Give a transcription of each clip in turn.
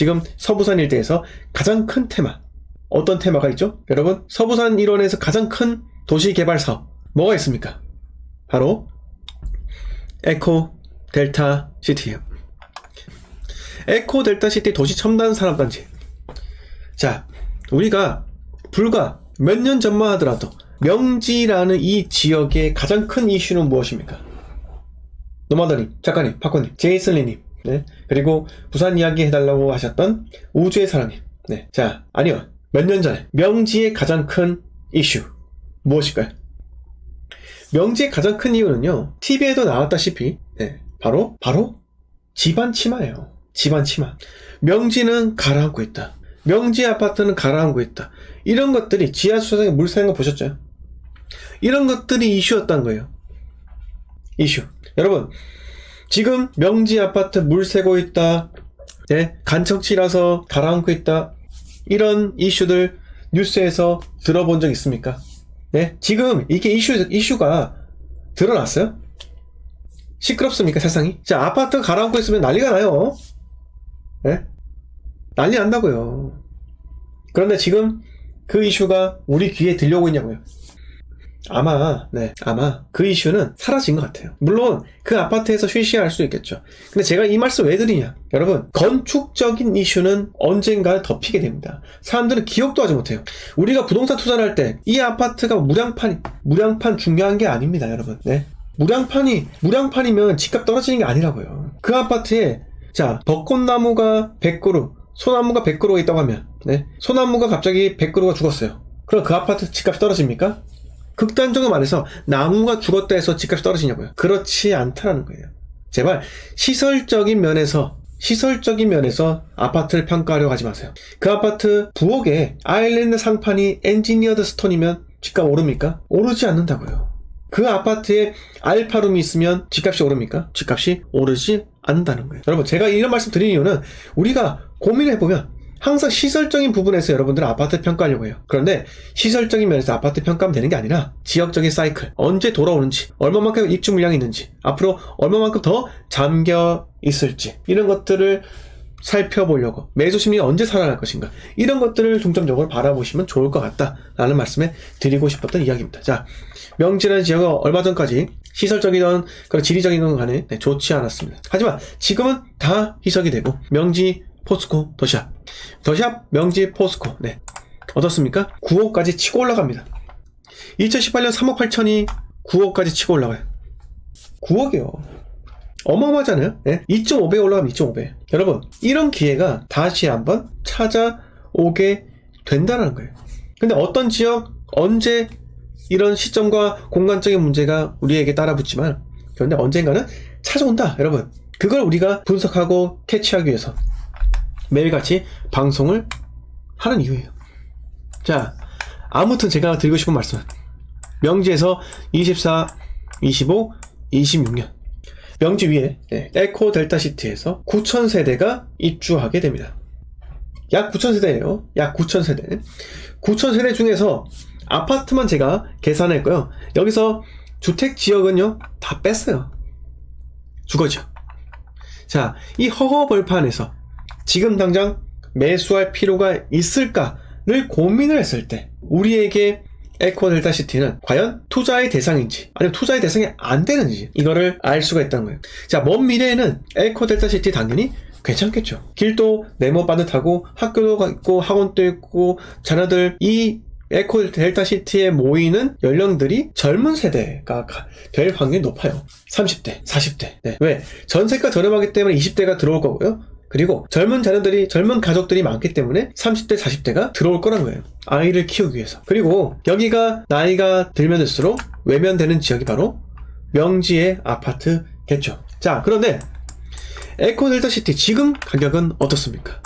지금 서부산 일대에서 가장 큰 테마. 어떤 테마가 있죠? 여러분, 서부산 일원에서 가장 큰 도시 개발 사업. 뭐가 있습니까? 바로 에코 델타 시티예요. 에코 델타 시티 도시 첨단 산업 단지. 자, 우리가 불과 몇 년 전만 하더라도 명지라는 이 지역의 가장 큰 이슈는 무엇입니까? 노마더님, 작가님, 박건님, 제이슬리님, 네. 그리고 부산 이야기 해달라고 하셨던 우주의 사랑님. 네. 자, 아니요. 몇 년 전에 명지의 가장 큰 이슈 무엇일까요? 명지의 가장 큰 이유는요. TV에도 나왔다시피 네, 바로 바로 집안 치마예요. 집안 치마. 명지는 가라앉고 있다. 명지 아파트는 가라앉고 있다. 이런 것들이 지하수상에 물 새는 거 보셨죠? 이런 것들이 이슈였던 거예요. 이슈. 여러분, 지금 명지 아파트 물 새고 있다. 네, 간척지라서 가라앉고 있다. 이런 이슈들 뉴스에서 들어본 적 있습니까? 네, 지금 이게 이슈, 이슈가 드러났어요? 시끄럽습니까, 세상이? 자, 아파트 가라앉고 있으면 난리가 나요. 네? 난리 난다고요. 그런데 지금 그 이슈가 우리 귀에 들려오고 있냐고요. 아마, 네, 아마 그 이슈는 사라진 것 같아요. 물론 그 아파트에서 쉬쉬할 수 있겠죠. 근데 제가 이 말씀 왜 드리냐? 여러분, 건축적인 이슈는 언젠가 덮이게 됩니다. 사람들은 기억도 하지 못해요. 우리가 부동산 투자를 할 때 이 아파트가 무량판, 무량판 중요한 게 아닙니다, 여러분. 네. 무량판이, 무량판이면 집값 떨어지는 게 아니라고요. 그 아파트에, 자, 벚꽃나무가 100그루, 소나무가 100그루가 있다고 하면, 네. 소나무가 갑자기 100그루가 죽었어요. 그럼 그 아파트 집값이 떨어집니까? 극단적으로 말해서 나무가 죽었다 해서 집값이 떨어지냐고요. 그렇지 않다라는 거예요. 제발 시설적인 면에서 시설적인 면에서 아파트를 평가하려고 하지 마세요. 그 아파트 부엌에 아일랜드 상판이 엔지니어드 스톤이면 집값 오릅니까? 오르지 않는다고요. 그 아파트에 알파룸이 있으면 집값이 오릅니까? 집값이 오르지 않는다는 거예요. 여러분 제가 이런 말씀 드리는 이유는 우리가 고민을 해보면 항상 시설적인 부분에서 여러분들은 아파트 평가하려고 해요. 그런데 시설적인 면에서 아파트 평가하면 되는 게 아니라 지역적인 사이클, 언제 돌아오는지, 얼마만큼 입주 물량이 있는지, 앞으로 얼마만큼 더 잠겨 있을지, 이런 것들을 살펴보려고 매수 심리가 언제 살아날 것인가 이런 것들을 중점적으로 바라보시면 좋을 것 같다라는 말씀을 드리고 싶었던 이야기입니다. 자 명지라는 지역은 얼마 전까지 시설적이든 그런 지리적이든 간에 네, 좋지 않았습니다. 하지만 지금은 다 희석이 되고 명지 포스코 더샵 더샵 명지 포스코 네 어떻습니까? 9억까지 치고 올라갑니다. 2018년 3억 8천이 9억까지 치고 올라가요. 9억이요. 어마어마하잖아요. 네? 2.5배 올라가면 2.5배. 여러분, 이런 기회가 다시 한번 찾아오게 된다는 거예요. 근데 어떤 지역, 언제 이런 시점과 공간적인 문제가 우리에게 따라붙지만, 그런데 언젠가는 찾아온다, 여러분. 그걸 우리가 분석하고 캐치하기 위해서 매일같이 방송을 하는 이유예요. 자, 아무튼 제가 드리고 싶은 말씀은 명지에서 24, 25, 26년 명지 위에 네, 에코 델타 시티에서 9천 세대가 입주하게 됩니다. 약 9천 세대예요. 약 9천 세대. 9천 세대 중에서 아파트만 제가 계산했고요. 여기서 주택 지역은요 다 뺐어요. 주거지역. 자, 이 허허벌판에서 지금 당장 매수할 필요가 있을까를 고민을 했을 때 우리에게 에코 델타 시티는 과연 투자의 대상인지 아니면 투자의 대상이 안 되는지 이거를 알 수가 있다는 거예요. 자, 먼 미래에는 에코 델타 시티 당연히 괜찮겠죠. 길도 네모 반듯하고 학교도 있고 학원도 있고 자녀들 이 에코 델타 시티에 모이는 연령들이 젊은 세대가 가- 될 확률이 높아요. 30대, 40대. 네. 왜? 전세가 저렴하기 때문에 20대가 들어올 거고요. 그리고 젊은 자녀들이, 젊은 가족들이 많기 때문에 30대, 40대가 들어올 거란 거예요. 아이를 키우기 위해서. 그리고 여기가 나이가 들면 들수록 외면되는 지역이 바로 명지의 아파트겠죠. 자, 그런데 에코 델타 시티 지금 가격은 어떻습니까?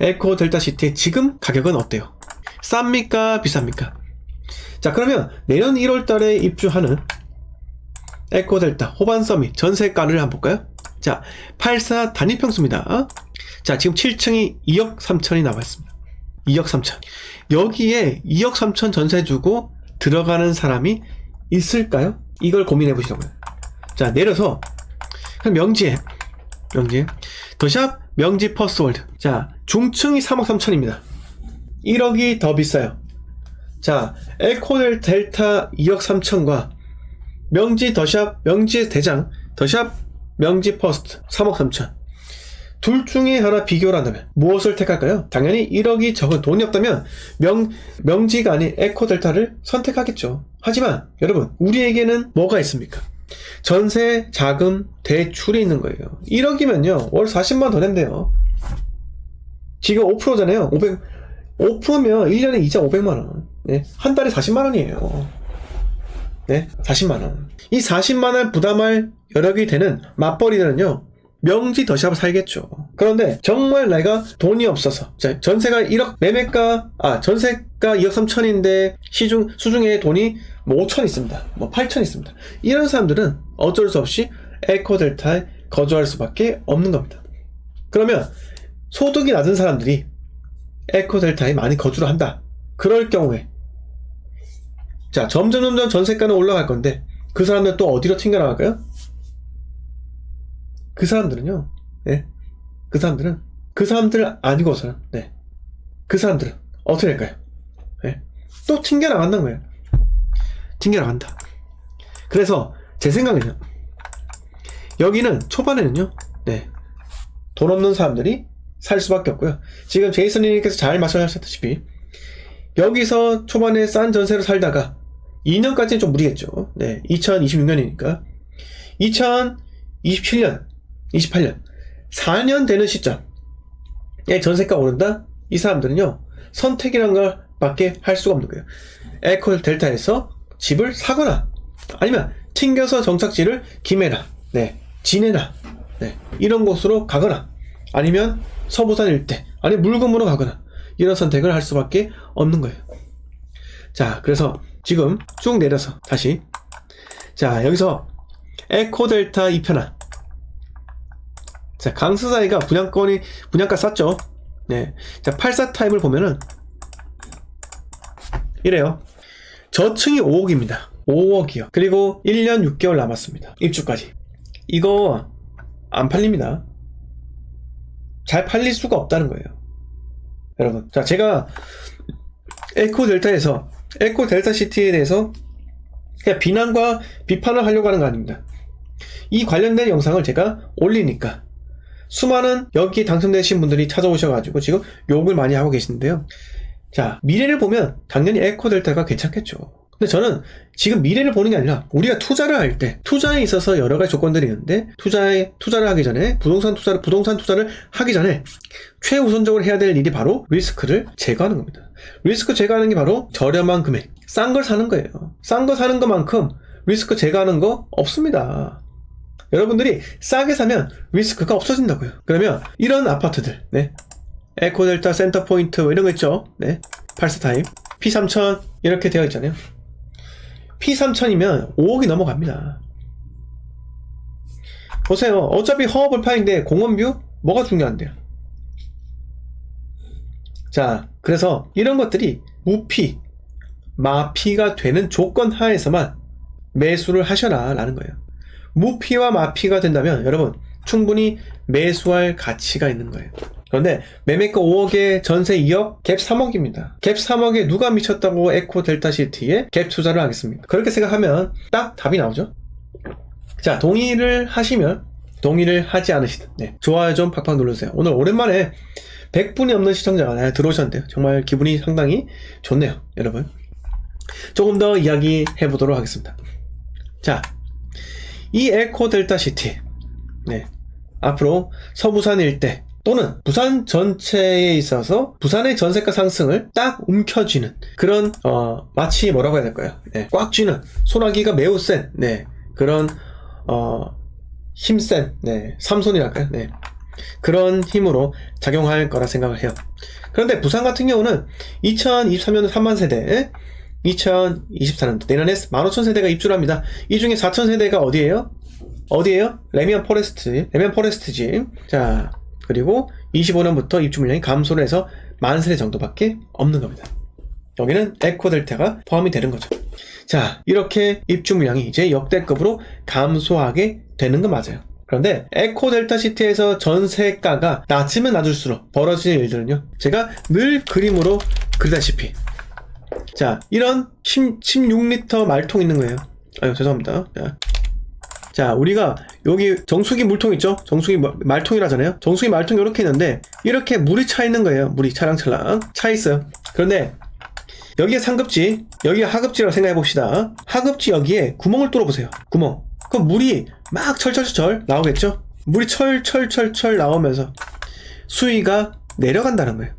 에코 델타 시티 지금 가격은 어때요? 쌉니까? 비쌉니까? 자, 그러면 내년 1월 달에 입주하는 에코 델타 호반 서밋 전세가를 한번 볼까요? 자, 84 단위 평수입니다. 자, 지금 7층이 2억 3천이 나와 있습니다. 2억 3천. 여기에 2억 3천 전세 주고 들어가는 사람이 있을까요? 이걸 고민해 보시라고요. 자, 내려서 명지에 명지. 더샵 명지 퍼스트월드. 자, 중층이 3억 3천입니다. 1억이 더 비싸요. 자, 에코델 델타 2억 3천과 명지 더샵 명지 대장 더샵 명지 퍼스트 3억 3천. 둘 중에 하나 비교를 한다면 무엇을 택할까요? 당연히 1억이 적은 돈이 없다면 명, 명지가 아닌 에코델타를 선택하겠죠. 하지만 여러분 우리에게는 뭐가 있습니까? 전세, 자금, 대출이 있는 거예요. 1억이면요 월 40만 더 낸대요. 지금 5%잖아요. 500, 5%면 1년에 이자 500만 원. 네, 한 달에 40만 원이에요. 네, 40만 원. 이 40만 원 부담할 여력이 되는 맞벌이들은요, 명지 더샵을 살겠죠. 그런데 정말 내가 돈이 없어서 자, 전세가 1억 매매가 아 전세가 2억 3천인데 시중 수중에 돈이 뭐 5천 있습니다. 뭐 8천 있습니다. 이런 사람들은 어쩔 수 없이 에코델타에 거주할 수밖에 없는 겁니다. 그러면 소득이 낮은 사람들이 에코델타에 많이 거주를 한다. 그럴 경우에 자 점점 점점 전세가는 올라갈 건데 그 사람들 또 어디로 튕겨나갈까요? 그 사람들은요, 네. 그 사람들은, 그 사람들 아니고서는, 네. 그 사람들은 어떻게 될까요? 네. 또 튕겨나간다는 거예요. 튕겨나간다. 그래서, 제 생각에는, 여기는 초반에는요, 네. 돈 없는 사람들이 살 수밖에 없고요. 지금 제이슨 님께서 잘 말씀하셨다시피, 여기서 초반에 싼 전세로 살다가, 2년까지는 좀 무리겠죠. 네. 2026년이니까. 2027년, 28년 4년 되는 시점에 전세가 오른다? 이 사람들은요 선택이란 걸 밖에 할 수가 없는 거예요 에콜 델타에서 집을 사거나 아니면 튕겨서 정착지를 김해나 네 진해나 네 이런 곳으로 가거나 아니면 서부산 일대 아니 물금으로 가거나 이런 선택을 할 수밖에 없는 거예요 자 그래서 지금 쭉 내려서 다시 자 여기서 에코 델타 2편한 자, 강스사이가 분양권이, 분양가 쌌죠? 네. 자, 84 타입을 보면은, 이래요. 저층이 5억입니다. 5억이요. 그리고 1년 6개월 남았습니다. 입주까지. 이거, 안 팔립니다. 잘 팔릴 수가 없다는 거예요. 여러분. 자, 제가, 에코 델타에서, 에코 델타 시티에 대해서, 그냥 비난과 비판을 하려고 하는 거 아닙니다. 이 관련된 영상을 제가 올리니까, 수많은 여기에 당첨되신 분들이 찾아오셔가지고 지금 욕을 많이 하고 계시는데요. 자, 미래를 보면 당연히 에코 델타가 괜찮겠죠. 근데 저는 지금 미래를 보는 게 아니라 우리가 투자를 할 때 투자에 있어서 여러 가지 조건들이 있는데 투자에 투자를 하기 전에 부동산 투자를 부동산 투자를 하기 전에 최우선적으로 해야 될 일이 바로 리스크를 제거하는 겁니다. 리스크 제거하는 게 바로 저렴한 금액, 싼 걸 사는 거예요. 싼 거 사는 것만큼 리스크 제거하는 거 없습니다. 여러분들이 싸게 사면 리스크가 없어진다고요. 그러면 이런 아파트들, 네. 에코델타 센터포인트 뭐 이런 거 있죠. 네. 84타입, P3000 이렇게 되어 있잖아요. P3000이면 5억이 넘어갑니다. 보세요. 어차피 허허벌판인데 공원뷰 뭐가 중요한데요? 자, 그래서 이런 것들이 무피, 마피가 되는 조건 하에서만 매수를 하셔라 라는 거예요. 무피와 마피가 된다면 여러분 충분히 매수할 가치가 있는 거예요. 그런데 매매가 5억에 전세 2억, 갭 3억입니다. 갭 3억에 누가 미쳤다고 에코 델타 시티에 갭 투자를 하겠습니까? 그렇게 생각하면 딱 답이 나오죠. 자, 동의를 하시면 동의를 하지 않으시든 네, 좋아요 좀 팍팍 눌러주세요. 오늘 오랜만에 100분이 없는 시청자가 들어오셨는데요. 정말 기분이 상당히 좋네요. 여러분. 조금 더 이야기 해보도록 하겠습니다. 자, 이 에코 델타 시티 네. 앞으로 서부산 일대 또는 부산 전체에 있어서 부산의 전세가 상승을 딱 움켜쥐는 그런 어 마치 뭐라고 해야 될까요? 네. 꽉 쥐는 소나기가 매우 센 네. 그런 어 힘센 네. 삼손이랄까요? 네. 그런 힘으로 작용할 거라 생각을 해요. 그런데 부산 같은 경우는 2023년 3만 세대 2024년도 내년에 15,000세대가 입주를 합니다. 이 중에 4,000세대가 어디예요? 어디예요? 레미안 포레스트, 레미안 포레스트지. 자, 그리고 25년부터 입주 물량이 감소를 해서 만 세대 정도밖에 없는 겁니다. 여기는 에코 델타가 포함이 되는 거죠. 자, 이렇게 입주 물량이 이제 역대급으로 감소하게 되는 건 맞아요. 그런데 에코 델타 시티에서 전세가가 낮으면 낮을수록 벌어지는 일들은요. 제가 늘 그림으로 그리다시피 자 이런 10, 16리터 말통 있는 거예요. 아유 죄송합니다. 자, 자, 우리가 여기 정수기 물통 있죠? 정수기 마- 말통이라잖아요? 정수기 말통 이렇게 있는데 이렇게 물이 차 있는 거예요. 물이 차랑차랑 차 있어요. 그런데 여기에 상급지, 여기가 하급지라고 생각해 봅시다. 하급지 여기에 구멍을 뚫어 보세요. 구멍. 그럼 물이 막 철철철 나오겠죠? 물이 철철철철 나오면서 수위가 내려간다는 거예요.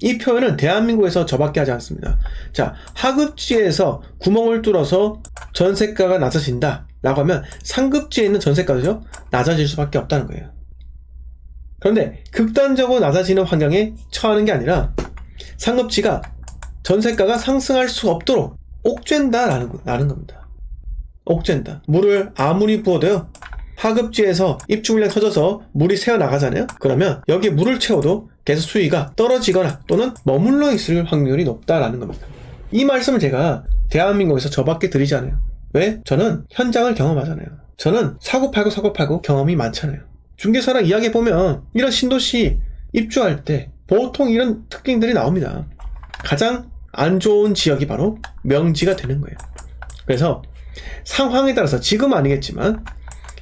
이 표현은 대한민국에서 저밖에 하지 않습니다. 자, 하급지에서 구멍을 뚫어서 전세가가 낮아진다. 라고 하면 상급지에 있는 전세가도요, 낮아질 수밖에 없다는 거예요. 그런데 극단적으로 낮아지는 환경에 처하는 게 아니라 상급지가 전세가가 상승할 수 없도록 옥죄다라는 라는 겁니다. 옥죄다. 물을 아무리 부어도요, 하급지에서 입주 물량 터져서 물이 새어 나가잖아요. 그러면 여기에 물을 채워도 계속 수위가 떨어지거나 또는 머물러 있을 확률이 높다라는 겁니다. 이 말씀을 제가 대한민국에서 저밖에 드리지 않아요. 왜? 저는 현장을 경험하잖아요. 저는 사고 팔고 사고 팔고 경험이 많잖아요. 중개사랑 이야기해 보면 이런 신도시 입주할 때 보통 이런 특징들이 나옵니다. 가장 안 좋은 지역이 바로 명지가 되는 거예요. 그래서 상황에 따라서 지금 아니겠지만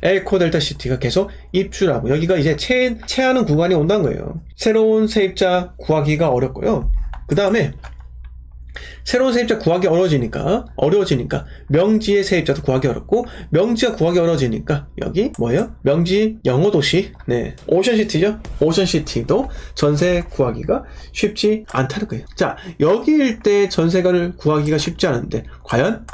에코 델타 시티가 계속 입주를 하고 여기가 이제 채, 채하는 구간이 온다는 거예요. 새로운 세입자 구하기가 어렵고요. 그 다음에 새로운 세입자 구하기 어려워지니까 어려워지니까 명지의 세입자도 구하기 어렵고 명지가 구하기 어려워지니까 여기 뭐예요? 명지 영어 도시 네 오션시티죠 오션시티도 전세 구하기가 쉽지 않다는 거예요 자 여기 일대 전세가를 구하기가 쉽지 않은데 과연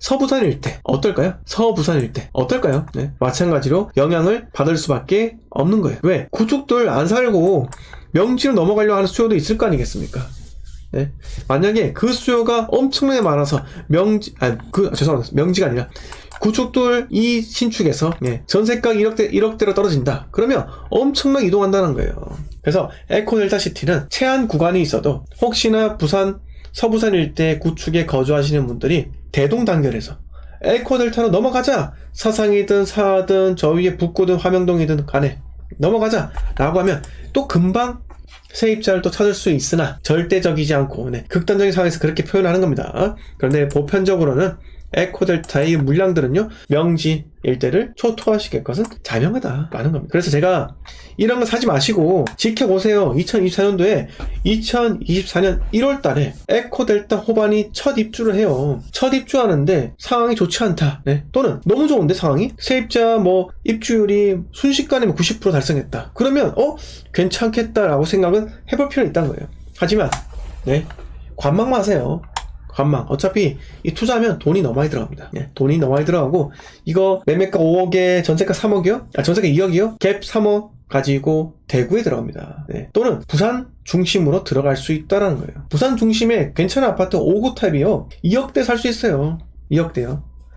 서부산 일대 어떨까요? 서부산 일대 어떨까요? 네, 마찬가지로 영향을 받을 수밖에 없는 거예요 왜? 구축들 안 살고 명지로 넘어가려고 하는 수요도 있을 거 아니겠습니까? 네. 만약에 그 수요가 엄청나게 많아서 명지, 아, 그, 죄송합니다. 명지가 아니라 구축돌 이 신축에서 예, 전세가 1억대, 1억대로 떨어진다. 그러면 엄청나게 이동한다는 거예요. 그래서 에코델타 시티는 체한 구간이 있어도 혹시나 부산, 서부산 일대 구축에 거주하시는 분들이 대동 단결해서 에코델타로 넘어가자! 사상이든 사든 저 위에 북구든 화명동이든 간에 넘어가자! 라고 하면 또 금방 세입자를 또 찾을 수 있으나 절대적이지 않고 네, 극단적인 상황에서 그렇게 표현하는 겁니다. 그런데 보편적으로는 에코델타의 물량들은요 명지 일대를 초토화시킬 것은 자명하다라는 겁니다. 그래서 제가 이런 거 사지 마시고 지켜보세요. 2024년도에 2024년 1월 달에 에코델타 호반이 첫 입주를 해요. 첫 입주하는데 상황이 좋지 않다. 네. 또는 너무 좋은데 상황이 세입자 뭐 입주율이 순식간에 90% 달성했다. 그러면 어 괜찮겠다라고 생각은 해볼 필요는 있다는 거예요. 하지만 네 관망 마세요. 관망. 어차피 이 투자하면 돈이 너무 많이 들어갑니다. 예, 돈이 너무 많이 들어가고 이거 매매가 5억에 전세가 3억이요? 아, 전세가 2억이요? 갭 3억 가지고 대구에 들어갑니다. 네. 또는 부산 중심으로 들어갈 수 있다라는 거예요. 부산 중심에 괜찮은 아파트 5구 타입이요. 2억대 살 수 있어요. 2억대요.